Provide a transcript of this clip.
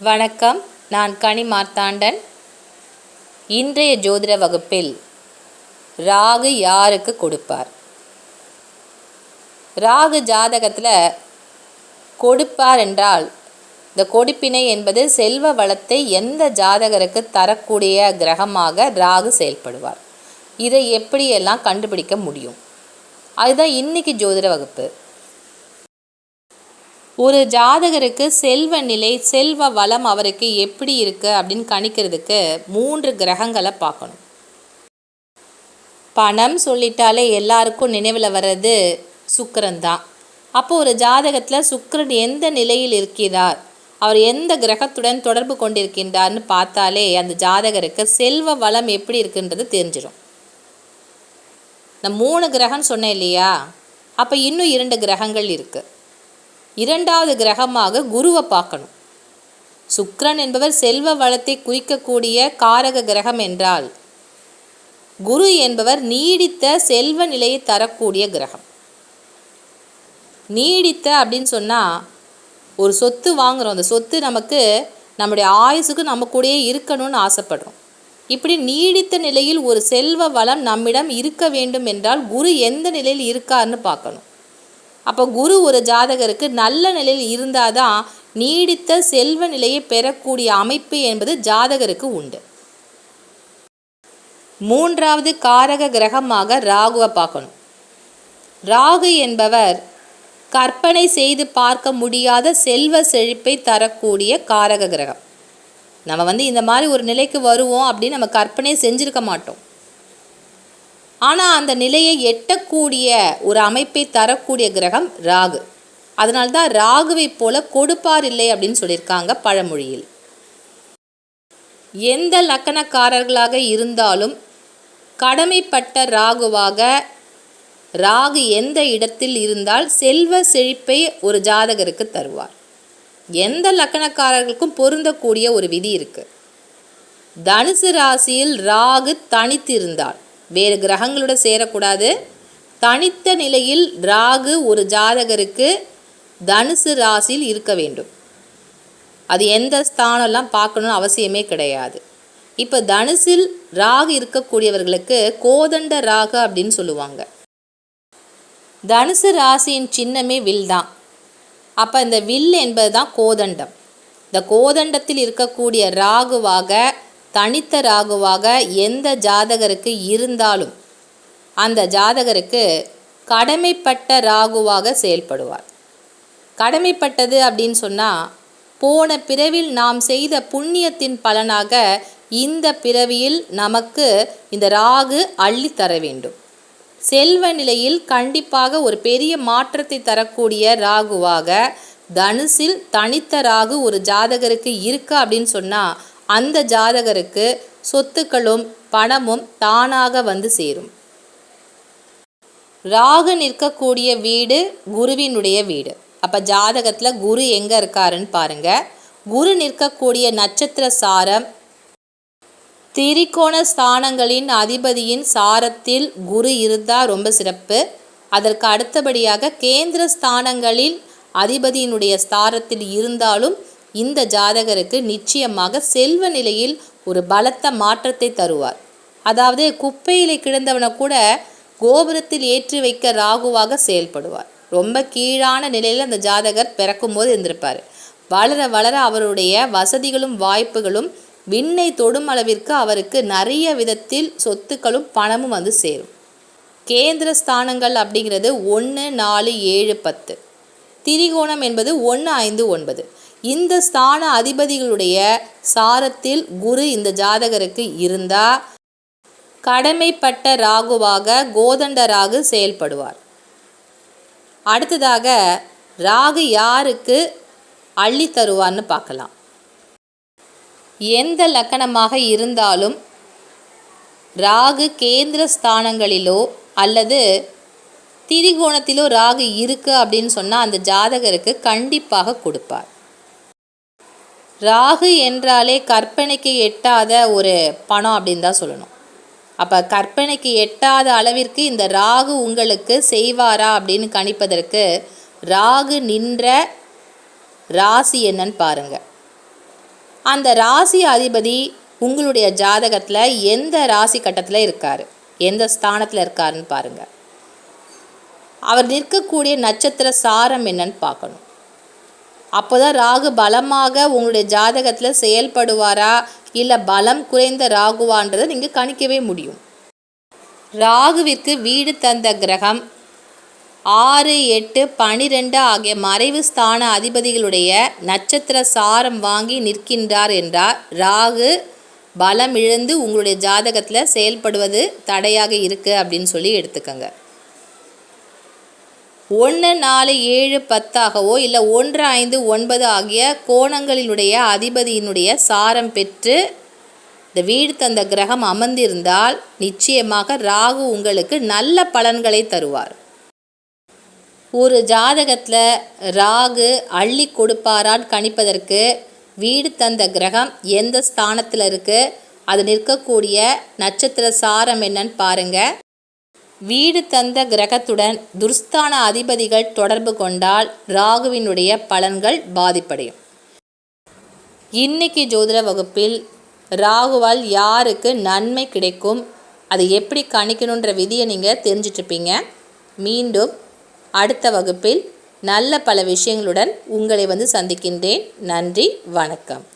வணக்கம். நான் கனி மார்த்தாண்டன். இன்றைய ஜோதிட வகுப்பில் ராகு யாருக்கு கொடுப்பார்? ராகு ஜாதகத்தில் கொடுப்பார் என்றால் இந்த கொடுப்பினை என்பது செல்வ வளத்தை எந்த ஜாதகருக்கு தரக்கூடிய கிரகமாக ராகு செயல்படுவார்? இதை எப்படியெல்லாம் கண்டுபிடிக்க முடியும்? அதுதான் இன்னைக்கு ஜோதிட வகுப்பு. ஒரு ஜாதகருக்கு செல்வ நிலை செல்வ வளம் அவருக்கு எப்படி இருக்கு அப்படின்னு கணிக்கிறதுக்கு மூன்று கிரகங்களை பார்க்கணும். பணம் சொல்லிட்டாலே எல்லாருக்கும் நினைவில் வர்றது சுக்கரன் தான். அப்போ ஒரு ஜாதகத்தில் சுக்கரன் எந்த நிலையில் இருக்கிறார் அவர் எந்த கிரகத்துடன் தொடர்பு கொண்டிருக்கின்றார்னு பார்த்தாலே அந்த ஜாதகருக்கு செல்வ வளம் எப்படி இருக்குன்றது தெரிஞ்சிடும் நான் மூணு கிரகம்னு சொன்னேன் இல்லையா? அப்போ இன்னும் இரண்டு கிரகங்கள் இருக்குது இரண்டாவது கிரகமாக குருவை பார்க்கணும். சுக்ரன் என்பவர் செல்வ வளத்தை குறிக்கக்கூடிய காரக கிரகம் என்றால் குரு என்பவர் நீடித்த செல்வ நிலையை தரக்கூடிய கிரகம். நீடித்த அப்படின்னு சொன்னால் ஒரு சொத்து வாங்குகிறோம் அந்த சொத்து நமக்கு நம்முடைய ஆயுசுக்கு நம்ம கூடயே இருக்கணும்னு ஆசைப்படுறோம். இப்படி நீடித்த நிலையில் ஒரு செல்வ வளம் நம்மிடம் இருக்க வேண்டும் என்றால் குரு எந்த நிலையில் இருக்காருன்னு பார்க்கணும். அப்போ குரு ஒரு ஜாதகருக்கு நல்ல நிலையில் இருந்தால் தான் நீடித்த செல்வ நிலையை பெறக்கூடிய அமைப்பு என்பது ஜாதகருக்கு உண்டு. மூன்றாவது காரக கிரகமாக ராகுவை பார்க்கணும். ராகு என்பவர் கற்பனை செய்து பார்க்க முடியாத செல்வ செழிப்பை தரக்கூடிய காரக கிரகம். நம்ம வந்து இந்த மாதிரி ஒரு நிலைக்கு வருவோம் அப்படின்னு நம்ம கற்பனை செஞ்சிருக்க மாட்டோம். ஆனால் அந்த நிலையை எட்டக்கூடிய ஒரு அமைப்பை தரக்கூடிய கிரகம் ராகு. அதனால்தான் ராகுவை போல கொடுப்பார் இல்லை அப்படின்னு சொல்லியிருக்காங்க பழமொழியில். எந்த லக்கணக்காரர்களாக இருந்தாலும் கடமைப்பட்ட ராகுவாக ராகு எந்த இடத்தில் இருந்தால் செல்வ செழிப்பை ஒரு ஜாதகருக்கு தருவார். எந்த லக்கணக்காரர்களுக்கும் பொருந்தக்கூடிய ஒரு விதி இருக்கு. தனுசு ராசியில் ராகு தனித்து இருந்தால் வேறு கிரகங்களோட சேரக்கூடாது. தனித்த நிலையில் ராகு ஒரு ஜாதகருக்கு தனுசு ராசியில் இருக்க வேண்டும். அது எந்த ஸ்தானம்லாம் பார்க்கணும்னு அவசியமே கிடையாது. இப்போ தனுசில் ராகு இருக்கக்கூடியவர்களுக்கு கோதண்ட ராகு அப்படின்னு சொல்லுவாங்க. தனுசு ராசியின் சின்னமே வில் தான். அப்போ இந்த வில் என்பது தான் கோதண்டம். இந்த கோதண்டத்தில் இருக்கக்கூடிய ராகுவாக தனித்த ராகுவாக எந்த ஜாதகருக்கு இருந்தாலும் அந்த ஜாதகருக்கு கடமைப்பட்ட ராகுவாக செயல்படுவார். கடமைப்பட்டது அப்படின்னு சொன்னால் போன பிறவில் நாம் செய்த புண்ணியத்தின் பலனாக இந்த பிறவியில் நமக்கு இந்த ராகு அள்ளி தர வேண்டும். செல்வ நிலையில் கண்டிப்பாக ஒரு பெரிய மாற்றத்தை தரக்கூடிய ராகுவாக தனுசில் தனித்த ராகு ஒரு ஜாதகருக்கு இருக்கா அப்படின்னு சொன்னால் அந்த ஜாதகருக்கு சொத்துக்களும் பணமும் தானாக வந்து சேரும். ராகு நிற்கக்கூடிய வீடு குருவினுடைய வீடு. அப்போ ஜாதகத்தில் குரு எங்கே இருக்காருன்னு பாருங்க. குரு நிற்கக்கூடிய நட்சத்திர சாரம் திரிகோண ஸ்தானங்களின் அதிபதியின் சாரத்தில் குரு இருந்தால் ரொம்ப சிறப்பு. அதற்கு அடுத்தபடியாக கேந்திர ஸ்தானங்களில் அதிபதியினுடைய ஸ்தாரத்தில் இருந்தாலும் இந்த ஜாதகருக்கு நிச்சயமாக செல்வ நிலையில் ஒரு பலத்த மாற்றத்தை தருவார். அதாவது குப்பையில் கிடந்தவனை கூட கோபுரத்தில் ஏற்றி வைக்க ராகுவாக செயல்படுவார். ரொம்ப கீழான நிலையில் அந்த ஜாதகர் பிறக்கும்போது இருந்திருப்பார் வளர வளர அவருடைய வசதிகளும் வாய்ப்புகளும் விண்ணை தொடும் அளவிற்கு அவருக்கு நிறைய விதத்தில் சொத்துக்களும் பணமும் வந்து சேரும். கேந்திர ஸ்தானங்கள் அப்படிங்கிறது ஒன்று நாலு ஏழு பத்து. திரிகோணம் என்பது ஒன்று ஐந்து ஒன்பது. இந்த ஸ்தான அதிபதிகளுடைய சாரத்தில் குரு இந்த ஜாதகருக்கு இருந்தால் கடமைப்பட்ட ராகுவாக கோதண்ட ராகு செயல்படுவார். அடுத்ததாக ராகு யாருக்கு அள்ளி தருவார்னு பார்க்கலாம். எந்த லக்கணமாக இருந்தாலும் ராகு கேந்திர ஸ்தானங்களிலோ அல்லது திரிகோணத்திலோ ராகு இருக்கு அப்படின்னு சொன்னால் அந்த ஜாதகருக்கு கண்டிப்பாக கொடுப்பார். ராகு என்றாலே கற்பனைக்கு எட்டாத ஒரு பணம் அப்படின்னு தான் சொல்லணும். அப்போ கற்பனைக்கு எட்டாத அளவிற்கு இந்த ராகு உங்களுக்கு செய்வாரா அப்படின்னு கணிப்பதற்கு ராகு நின்ற ராசி என்னன்னு பாருங்க. அந்த ராசி அதிபதி உங்களுடைய ஜாதகத்தில் எந்த ராசி கட்டத்தில் இருக்கார்? எந்த ஸ்தானத்தில் இருக்காருன்னு பாருங்கள் அவர் நிற்கக்கூடிய நட்சத்திர சாரம் என்னன்னு பார்க்கணும். அப்போ தான் ராகு பலமாக உங்களுடைய ஜாதகத்தில் செயல்படுவாரா? இல்லை பலம் குறைந்த ராகுவான்றதை நீங்கள் கணிக்கவே முடியும். ராகுவிற்கு வீடு தந்த கிரகம் ஆறு எட்டு பனிரெண்டு ஆகிய மறைவு ஸ்தான அதிபதிகளுடைய நட்சத்திர சாரம் வாங்கி நிற்கின்றார் என்றார். ராகு பலம் இழந்து உங்களுடைய ஜாதகத்தில் செயல்படுவது தடையாக இருக்குது அப்படின்னு சொல்லி எடுத்துக்கோங்க. ஒன்று நாலு ஏழு பத்தாகவோ இல்லை ஒன்று ஐந்து ஒன்பது ஆகிய கோணங்களினுடைய அதிபதியினுடைய சாரம் பெற்று இந்த வீடு தந்த கிரகம் அமர்ந்திருந்தால் நிச்சயமாக ராகு உங்களுக்கு நல்ல பலன்களை தருவார். ஒரு ஜாதகத்தில் ராகு அள்ளி கொடுப்பாரான்னு கணிப்பதற்கு வீடு தந்த கிரகம் எந்த ஸ்தானத்தில் இருக்குது அது நிற்கக்கூடிய நட்சத்திர சாரம் என்னன்னு பாருங்கள் வீடு தந்த கிரகத்துடன் துர்ஸ்தான அதிபதிகள் தொடர்பு கொண்டால் ராகுவினுடைய பலன்கள் பாதிப்படையும். இன்னைக்கு ஜோதிட வகுப்பில் ராகுவால் யாருக்கு நன்மை கிடைக்கும் அது எப்படி கணிக்கணுன்ற விதியை நீங்கள் தெரிஞ்சிட்ருப்பீங்க. மீண்டும் அடுத்த வகுப்பில் நல்ல பல விஷயங்களுடன் உங்களை வந்து சந்திக்கின்றேன். நன்றி வணக்கம்.